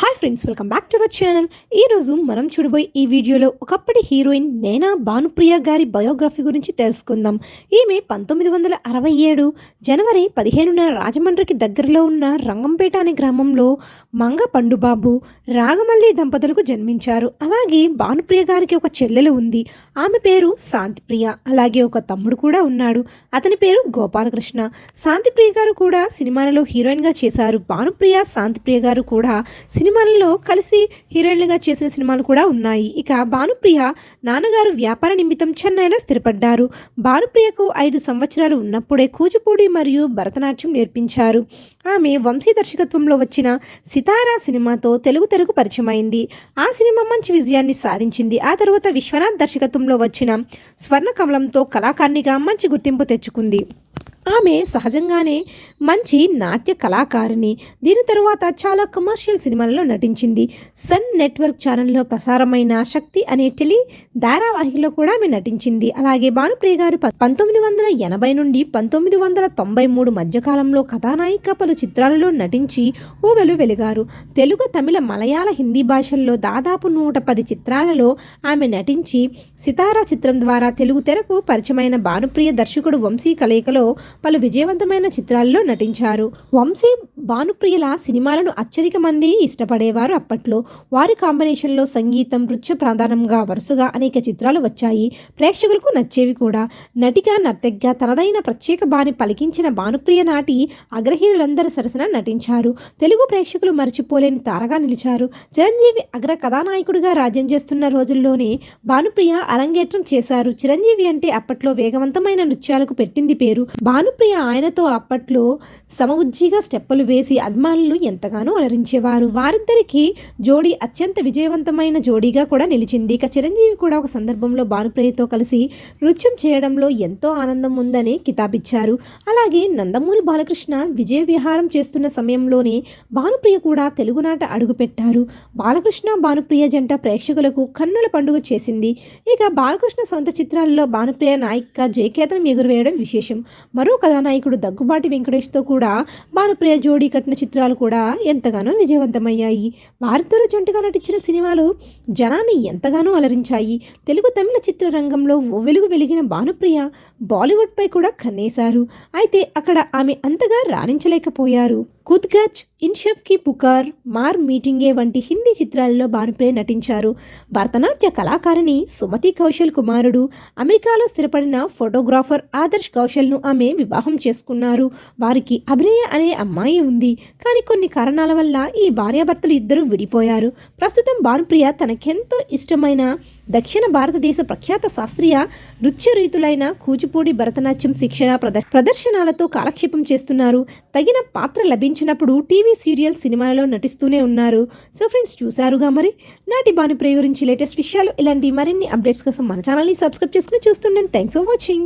Hi friends welcome back to our channel ఈరోజు మనం చూడబోయే ఈ వీడియోలో ఒకప్పటి హీరోయిన్ నేనా భానుప్రియ గారి బయోగ్రఫీ గురించి తెలుసుకుందాం. ఈమె పంతొమ్మిది వందల అరవై ఏడు జనవరి పదిహేనున రాజమండ్రికి దగ్గరలో ఉన్న రంగంపేట అనే గ్రామంలో మంగ పండుబాబు రాగమల్లి దంపతులకు జన్మించారు. అలాగే భానుప్రియ గారికి ఒక చెల్లెలు ఉంది. ఆమె పేరు శాంతిప్రియ. అలాగే ఒక తమ్ముడు కూడా ఉన్నాడు. అతని పేరు గోపాలకృష్ణ. శాంతిప్రియ గారు కూడా సినిమాలలో హీరోయిన్గా చేశారు. భానుప్రియ శాంతిప్రియ గారు కూడా సినిమాలలో కలిసి హీరోయిన్లుగా చేసిన సినిమాలు కూడా ఉన్నాయి. ఇక భానుప్రియ నాన్నగారు వ్యాపార నిమిత్తం చెన్నైలో స్థిరపడ్డారు. భానుప్రియకు ఐదు సంవత్సరాలు ఉన్నప్పుడే కూచిపూడి మరియు భరతనాట్యం నేర్పించారు. ఆమె వంశీ దర్శకత్వంలో వచ్చిన సితారా సినిమాతో తెలుగు తెరకు పరిచయమైంది. ఆ సినిమా మంచి విజయాన్ని సాధించింది. ఆ తర్వాత విశ్వనాథ్ దర్శకత్వంలో వచ్చిన స్వర్ణ కమలంతో కళాకారిణిగా మంచి గుర్తింపు తెచ్చుకుంది. ఆమె సహజంగానే మంచి నాట్య కళాకారిణి. దీని తరువాత చాలా కమర్షియల్ సినిమాలలో నటించింది. సన్ నెట్వర్క్ ఛానల్లో ప్రసారమైన శక్తి అనే టెలి ధారావాహికలో కూడా ఆమె నటించింది. అలాగే భానుప్రియ గారు పంతొమ్మిది వందల ఎనభై నుండి పంతొమ్మిది వందల తొంభై మూడు మధ్యకాలంలో కథానాయిక పలు చిత్రాలలో నటించి ఊవెలు వెలిగారు. తెలుగు తమిళ మలయాళ హిందీ భాషల్లో దాదాపు నూట పది చిత్రాలలో ఆమె నటించి సితారా చిత్రం ద్వారా తెలుగు తెరకు పరిచయమైన భానుప్రియ దర్శకుడు వంశీ కలయికలో పలు విజయవంతమైన చిత్రాల్లో నటించారు. వంశీ భానుప్రియల సినిమాలను అత్యధిక మంది ఇష్టపడేవారు అప్పట్లో. వారి కాంబినేషన్లో సంగీతం నృత్య ప్రధానంగా వరుసగా అనేక చిత్రాలు వచ్చాయి. ప్రేక్షకులకు నచ్చేవి కూడా. నటిగా నర్తగ్గా తనదైన ప్రత్యేక బాని పలికించిన భానుప్రియ నాటి అగ్రహీనులందరి సరసన నటించారు. తెలుగు ప్రేక్షకులు మర్చిపోలేని తారగా నిలిచారు. చిరంజీవి అగ్ర కథానాయకుడిగా రాజ్యం చేస్తున్న రోజుల్లోనే భానుప్రియ అరంగేట్రం చేశారు. చిరంజీవి అంటే అప్పట్లో వేగవంతమైన నృత్యాలకు పెట్టింది పేరు. భాను భానుప్రియ ఆయనతో అప్పట్లో సమవుజ్జిగా స్టెప్పులు వేసి అభిమానులు ఎంతగానో అలరించేవారు. వారిద్దరికి జోడీ అత్యంత విజయవంతమైన జోడీగా కూడా నిలిచింది. ఇక చిరంజీవి కూడా ఒక సందర్భంలో భానుప్రియతో కలిసి నృత్యం చేయడంలో ఎంతో ఆనందం ఉందని కితాబిచ్చారు. అలాగే నందమూరి బాలకృష్ణ విజయ విహారం చేస్తున్న సమయంలోనే భానుప్రియ కూడా తెలుగునాట అడుగుపెట్టారు. బాలకృష్ణ భానుప్రియ జంట ప్రేక్షకులకు కన్నుల పండుగ చేసింది. ఇక బాలకృష్ణ సొంత చిత్రాల్లో భానుప్రియ నాయిక జయకేతనం ఎగురవేయడం విశేషం. మరో కథానాయకుడు దగ్గుబాటి వెంకటేష్తో కూడా భానుప్రియ జోడీ కట్టిన చిత్రాలు కూడా ఎంతగానో విజయవంతమయ్యాయి. వారిద్దరూ జంటగా నటించిన సినిమాలు జనాన్ని ఎంతగానో అలరించాయి. తెలుగు తమిళ చిత్రరంగంలో ఓ వెలుగు వెలిగిన భానుప్రియ బాలీవుడ్పై కూడా కన్నేశారు. అయితే అక్కడ ఆమె అంతగా రాణించలేకపోయారు. కుద్గచ్ ఇన్షెఫ్కి పుకార్ మార్ మీటింగే వంటి హిందీ చిత్రాలలో భానుప్రియ నటించారు. భరతనాట్య కళాకారిణి సుమతి కౌశల్ కుమారుడు అమెరికాలో స్థిరపడిన ఫోటోగ్రాఫర్ ఆదర్శ్ కౌశల్ను ఆమె వివాహం చేసుకున్నారు. వారికి అభినయ అనే అమ్మాయి ఉంది. కానీ కొన్ని కారణాల వల్ల ఈ భార్యాభర్తలు ఇద్దరు విడిపోయారు. ప్రస్తుతం భానుప్రియ తనకెంతో ఇష్టమైన దక్షిణ భారతదేశ ప్రఖ్యాత శాస్త్రీయ నృత్య రీతులైన కూచిపూడి భరతనాట్యం శిక్షణ ప్రదర్శనాలతో కాలక్షేపం చేస్తున్నారు. తగిన పాత్ర లభించినప్పుడు టీవీ సీరియల్ సినిమాలలో నటిస్తూనే ఉన్నారు. సో ఫ్రెండ్స్ చూసారుగా మరి? నాటి బాని గురించి లేటెస్ట్ విషయాలు ఇలాంటి మరిన్ని అప్డేట్స్ కోసం మన ఛానల్ని సబ్స్క్రైబ్ చేసుకుని చూస్తుండండి థ్యాంక్స్ ఫర్ వాచింగ్.